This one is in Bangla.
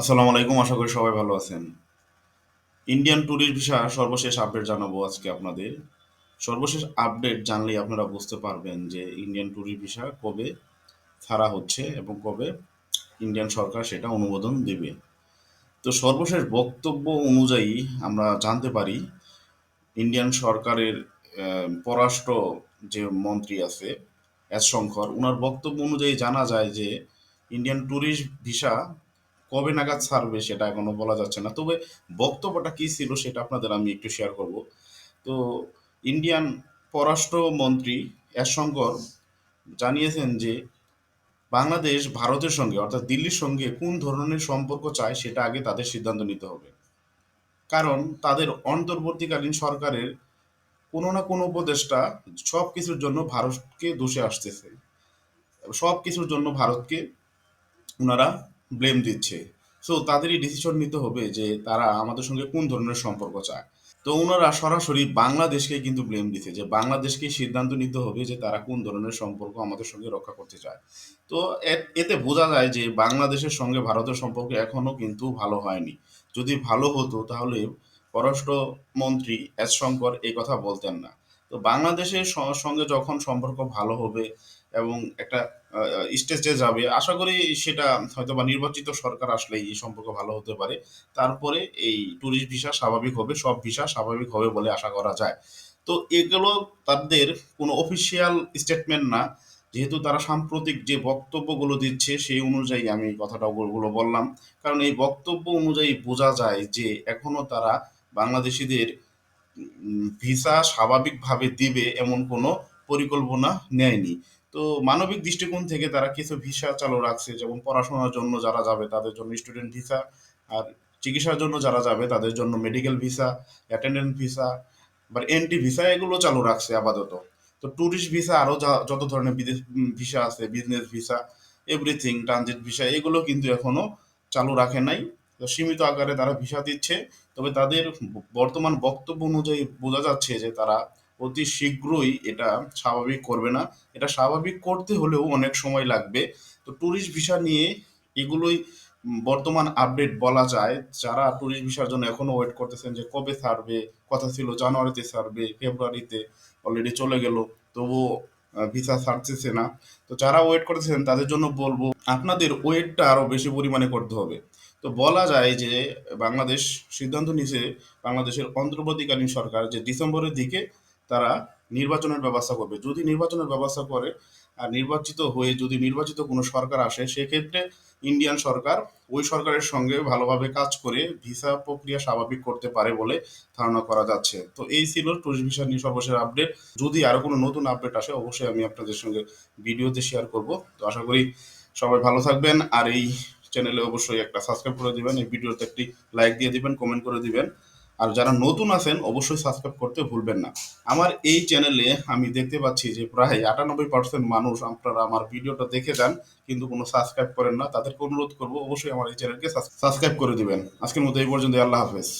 আসসালামু আলাইকুম, আশা করি সবাই ভালো আছেন। ইন্ডিয়ান ট্যুরিস্ট ভিসা সর্বশেষ আপডেট জানাব আজকে আপনাদের। সর্বশেষ আপডেট জানলেই আপনারা বুঝতে পারবেন যে ইন্ডিয়ান ট্যুরিস্ট ভিসা কবে ছাড়া হচ্ছে এবং কবে ইন্ডিয়ান সরকার সেটা অনুমোদন দেবে। তো সর্বশেষ বক্তব্য অনুযায়ী আমরা জানতে পারি ইন্ডিয়ান সরকারের পররাষ্ট্র যে মন্ত্রী আছে এস শঙ্কর ওনার বক্তব্য অনুযায়ী জানা যায় যে ইন্ডিয়ান ট্যুরিস্ট ভিসা কবে নাগাদ ছাড়বে সেটা এখনও বলা যাচ্ছে না। তবে বক্তব্যটা কি ছিল সেটা আপনাদের আমি একটু শেয়ার করব। তো ইন্ডিয়ান পররাষ্ট্র মন্ত্রী এস শঙ্কর জানিয়েছেন যে, বাংলাদেশ ভারতের সঙ্গে অর্থাৎ দিল্লির সঙ্গে কোন ধরনের সম্পর্ক চায় সেটা আগে তাদের সিদ্ধান্ত নিতে হবে। কারণ তাদের অন্তর্বর্তীকালীন সরকারের কোনো না কোনো উপদেষ্টা সব কিছুর জন্য ভারতকে দোষে আসতেছে। সব কিছুর জন্য ভারতকে ওনারা ব্লেম দিচ্ছে। সো তাদেরই ডিসিশন নিতে হবে যে তারা আমাদের সঙ্গে কোন ধরনের সম্পর্ক চায়। তো ওনারা সরাসরি বাংলাদেশকে কিন্তু ব্লেম দিচ্ছে যে বাংলাদেশকে সিদ্ধান্ত নিতে হবে যে তারা কোন ধরনের সম্পর্ক আমাদের সঙ্গে রক্ষা করতে চায়। তো এতে বোঝা যায় যে বাংলাদেশের সঙ্গে ভারতের সম্পর্ক এখনও কিন্তু ভালো হয়নি। যদি ভালো হতো তাহলে পররাষ্ট্র মন্ত্রী এস শঙ্কর এই কথা বলতেন না। তো বাংলাদেশের সঙ্গে যখন সম্পর্ক ভালো হবে এবং একটা স্টেজে যাবে। আশা করি সেটা হয়তো বা নির্বাচিত সরকার আসলে এই সম্পর্ক ভালো হতে পারে। তারপরে এই ট্যুরিস্ট ভিসা স্বাভাবিক হবে, সব ভিসা স্বাভাবিক হবে বলে আশা করা যায়। তো এগুলো তাদের কোনো অফিসিয়াল স্টেটমেন্ট না। যেহেতু তারা সাম্প্রতিক যে বক্তব্যগুলো দিচ্ছে সেই অনুযায়ী আমি কথাটা বললাম। কারণ এই বক্তব্য অনুযায়ী বোঝা যায় যে এখনও তারা বাংলাদেশিদের ভিসা স্বাভাবিকভাবে দিবে এমন কোনো পরিকল্পনা নেয়নি। তো মানবিক দৃষ্টিকোণ থেকে তারা কিছু ভিসা চালু রাখছে, যেমন পড়াশোনার জন্য যারা যাবে তাদের জন্য স্টুডেন্ট ভিসা আর চিকিৎসার জন্য যারা যাবে তাদের জন্য মেডিকেল ভিসা অ্যাটেন্ডেন্ট ভিসা বা এনটি ভিসা এগুলো চালু রাখছে আপাতত। তো ট্যুরিস্ট ভিসা আরও যত ধরনের বিদেশ ভিসা আছে business visa everything transit visa এগুলো কিন্তু এখনও চালু রাখে নাই। তো সীমিত আকারে তারা ভিসা দিচ্ছে, তবে তাদের বর্তমান বক্তব্য অনুযায়ী বোঝা যাচ্ছে যে তারা অতি শীঘ্রই এটা স্বাভাবিক করবে না। এটা স্বাভাবিক করতে হলেও অনেক সময় লাগবে। তো ট্যুরিস্ট ভিসা নিয়ে এগুলোই বর্তমান আপডেট বলা যায়। যারা ট্যুরিস্ট ভিসার জন্য এখনও ওয়েট করতেছেন যে কবে ছাড়বে, কথা ছিল জানুয়ারিতে ছাড়বে, ফেব্রুয়ারিতে অলরেডি চলে গেল, তবুও ভিসা ছাড়তেছে না। তো যারা ওয়েট করতেছেন, তাদের জন্য বলব, আপনাদের ওয়েটটা আরও বেশি পরিমাণে করতে হবে। তো বলা যায় যে, বাংলাদেশ সিদ্ধান্ত নিছে বাংলাদেশের অন্তর্বর্তীকালীন সরকার যে ডিসেম্বরের দিকে তারা নির্বাচনের ব্যবস্থা করবে। যদি নির্বাচনের ব্যবস্থা করে, আর নির্বাচিত হয়ে যদি নির্বাচিত কোনো সরকার আসে, সেক্ষেত্রে ইন্ডিয়ান সরকার ওই সরকারের সঙ্গে ভালোভাবে কাজ করে ভিসা প্রক্রিয়া স্বাভাবিক করতে পারে বলে ধারণা করা যাচ্ছে। তো এই ছিল টুরিস্ট ভিসা নিয়ে সর্বশেষ আপডেট। যদি আরও কোনো নতুন আপডেট আসে, অবশ্যই আমি আপনাদের সঙ্গে ভিডিওতে শেয়ার করব। তো আশা করি সবাই ভালো থাকবেন, আর এই চ্যানেলে অবশ্যই একটা সাবস্ক্রাইব করে দিবেন, এই ভিডিওতে একটি লাইক দিয়ে দিবেন কমেন্ট করে দিবেন। আর যারা নতুন আছেন, অবশ্যই সাবস্ক্রাইব করতে ভুলবেন না। আমার এই চ্যানেলে আমি দেখতে পাচ্ছি যে প্রায় আটানব্বই পার্সেন্ট মানুষ আপনারা আমার ভিডিওটা দেখে যান, কিন্তু কোনো সাবস্ক্রাইব করেন না। তাদেরকে অনুরোধ করব, অবশ্যই আমার এই চ্যানেলকে সাবস্ক্রাইব করে দিবেন। আজকের মতো এই পর্যন্ত আল্লাহ হাফেজ।